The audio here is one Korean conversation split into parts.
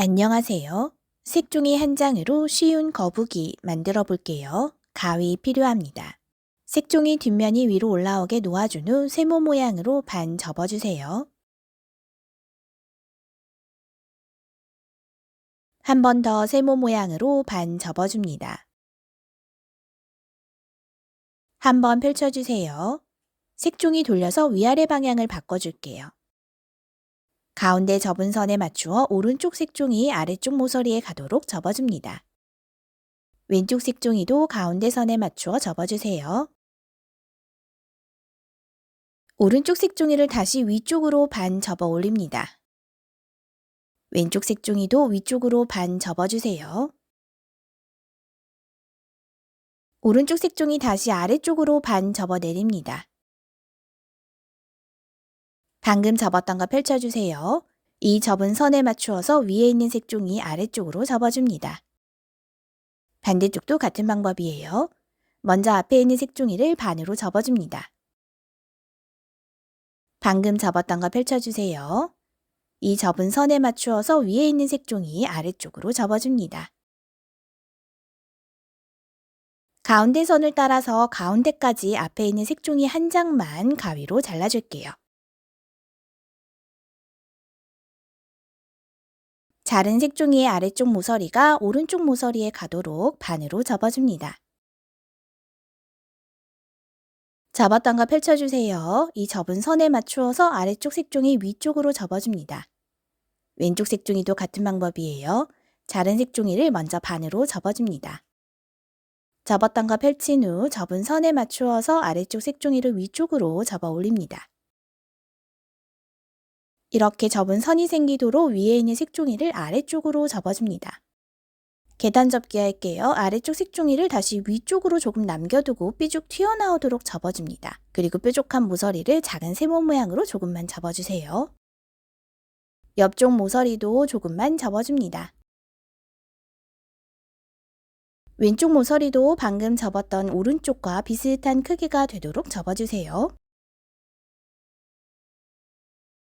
안녕하세요. 색종이 한 장으로 쉬운 거북이 만들어 볼게요. 가위 필요합니다. 색종이 뒷면이 위로 올라오게 놓아준 후 세모 모양으로 반 접어주세요. 한 번 더 세모 모양으로 반 접어줍니다. 한 번 펼쳐주세요. 색종이 돌려서 위아래 방향을 바꿔줄게요. 가운데 접은 선에 맞추어 오른쪽 색종이 아래쪽 모서리에 가도록 접어줍니다. 왼쪽 색종이도 가운데 선에 맞추어 접어주세요. 오른쪽 색종이를 다시 위쪽으로 반 접어 올립니다. 왼쪽 색종이도 위쪽으로 반 접어주세요. 오른쪽 색종이 다시 아래쪽으로 반 접어 내립니다. 방금 접었던 거 펼쳐주세요. 이 접은 선에 맞추어서 위에 있는 색종이 아래쪽으로 접어줍니다. 반대쪽도 같은 방법이에요. 먼저 앞에 있는 색종이를 반으로 접어줍니다. 방금 접었던 거 펼쳐주세요. 이 접은 선에 맞추어서 위에 있는 색종이 아래쪽으로 접어줍니다. 가운데 선을 따라서 가운데까지 앞에 있는 색종이 한 장만 가위로 잘라줄게요. 자른 색종이의 아래쪽 모서리가 오른쪽 모서리에 가도록 반으로 접어줍니다. 접었던 거 펼쳐주세요. 이 접은 선에 맞추어서 아래쪽 색종이 위쪽으로 접어줍니다. 왼쪽 색종이도 같은 방법이에요. 자른 색종이를 먼저 반으로 접어줍니다. 접었던 거 펼친 후 접은 선에 맞추어서 아래쪽 색종이를 위쪽으로 접어 올립니다. 이렇게 접은 선이 생기도록 위에 있는 색종이를 아래쪽으로 접어줍니다. 계단 접기 할게요. 아래쪽 색종이를 다시 위쪽으로 조금 남겨두고 삐죽 튀어나오도록 접어줍니다. 그리고 뾰족한 모서리를 작은 세모 모양으로 조금만 접어주세요. 옆쪽 모서리도 조금만 접어줍니다. 왼쪽 모서리도 방금 접었던 오른쪽과 비슷한 크기가 되도록 접어주세요.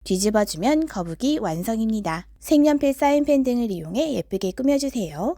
뒤집어주면 거북이 완성입니다. 색연필 사인펜 등을 이용해 예쁘게 꾸며주세요.